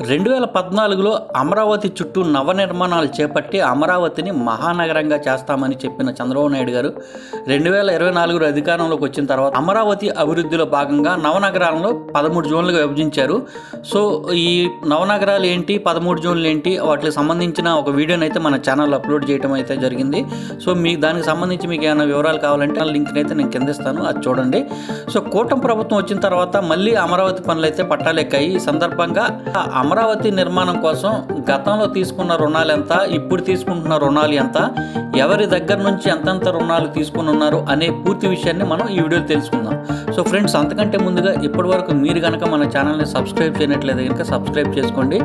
రెండు వేల పద్నాలుగులో అమరావతి చుట్టూ నవనిర్మాణాలు చేపట్టి అమరావతిని మహానగరంగా చేస్తామని చెప్పిన చంద్రబాబు నాయుడు గారు రెండు వేల ఇరవై నాలుగులో అధికారంలోకి వచ్చిన తర్వాత అమరావతి అభివృద్ధిలో భాగంగా నవనగరాలను పదమూడు జోన్లుగా విభజించారు. సో ఈ నవనగరాలు ఏంటి పదమూడు జోన్లు ఏంటి వాటికి సంబంధించిన ఒక వీడియోని అయితే మన ఛానల్లో అప్లోడ్ చేయడం అయితే జరిగింది. సో మీ దానికి సంబంధించి మీకు ఏమైనా వివరాలు కావాలంటే ఆ లింక్ని అయితే నేను కింద ఇస్తాను అది చూడండి. సో కూటమి ప్రభుత్వం వచ్చిన తర్వాత మళ్ళీ అమరావతి పనులు అయితే పట్టాలెక్కాయి. ఈ సందర్భంగా అమరావతి నిర్మాణం కోసం గతంలో తీసుకున్న రుణాలు ఎంత ఇప్పుడు తీసుకుంటున్న రుణాలు ఎంత ఎవరి దగ్గర నుంచి ఎంతెంత రుణాలు తీసుకుని ఉన్నారు అనే పూర్తి విషయాన్ని మనం ఈ వీడియోలో తెలుసుకుందాం. సో ఫ్రెండ్స్ అంతకంటే ముందుగా ఇప్పటి వరకు మీరు కనుక మన ఛానల్ని సబ్స్క్రైబ్ చేయనట్లయితే కనుక సబ్స్క్రైబ్ చేసుకోండి.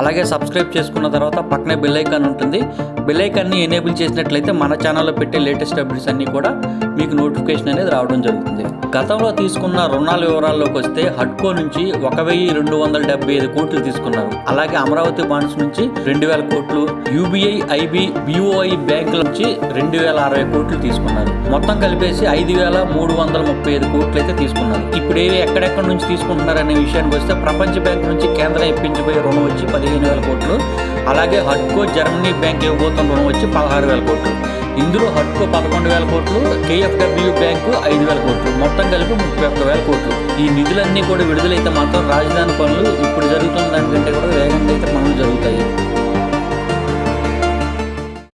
అలాగే సబ్స్క్రైబ్ చేసుకున్న తర్వాత పక్కనే బెల్ ఐకాన్ ఉంటుంది. బెల్ ఐకాన్ని ఎనేబుల్ చేసినట్లయితే మన ఛానల్లో పెట్టే లేటెస్ట్ అప్డేట్స్ అన్నీ కూడా మీకు నోటిఫికేషన్ అనేది రావడం జరుగుతుంది. గతంలో తీసుకున్న రుణాల వివరాల్లోకి వస్తే హడ్కో నుంచి ఒక వెయ్యి రెండు వందల డెబ్బై ఐదు కోట్లు తీసుకున్నారు. అలాగే అమరావతి బాండ్స్ నుంచి రెండు వేల కోట్లు యూబీఐ ఐబి బిఓఐ బ్యాంకుల నుంచి రెండు వేల అరవై కోట్లు తీసుకున్నారు. మొత్తం కలిపేసి ఐదు వేల మూడు వందల ముప్పై ఐదు కోట్లు అయితే తీసుకున్నారు. ఇప్పుడు ఏవి ఎక్కడెక్కడి నుంచి తీసుకుంటున్నారు అనే విషయానికి వస్తే ప్రపంచ బ్యాంక్ నుంచి కేంద్రం ఇప్పించబోయే రుణం వచ్చి పదిహేను వేల కోట్లు అలాగే హడ్కో జర్మనీ బ్యాంక్ ఇవ్వబోతున్న రుణం వచ్చి పదహారు వేల కోట్లు. ఇందులో హడ్కో పదకొండు వేల కోట్లు కేఎఫ్డబ్ల్యూ బ్యాంకు ఐదు వేల కోట్లు మొత్తం కలిపి ముప్పై ఒక్క వేల కోట్లు. ఈ నిధులన్నీ కూడా విడుదలైతే మాత్రం రాజధాని పనులు ఇప్పుడు జరుగుతున్న దానికంటే కూడా వేగంగా అయితే పనులు జరుగుతాయి.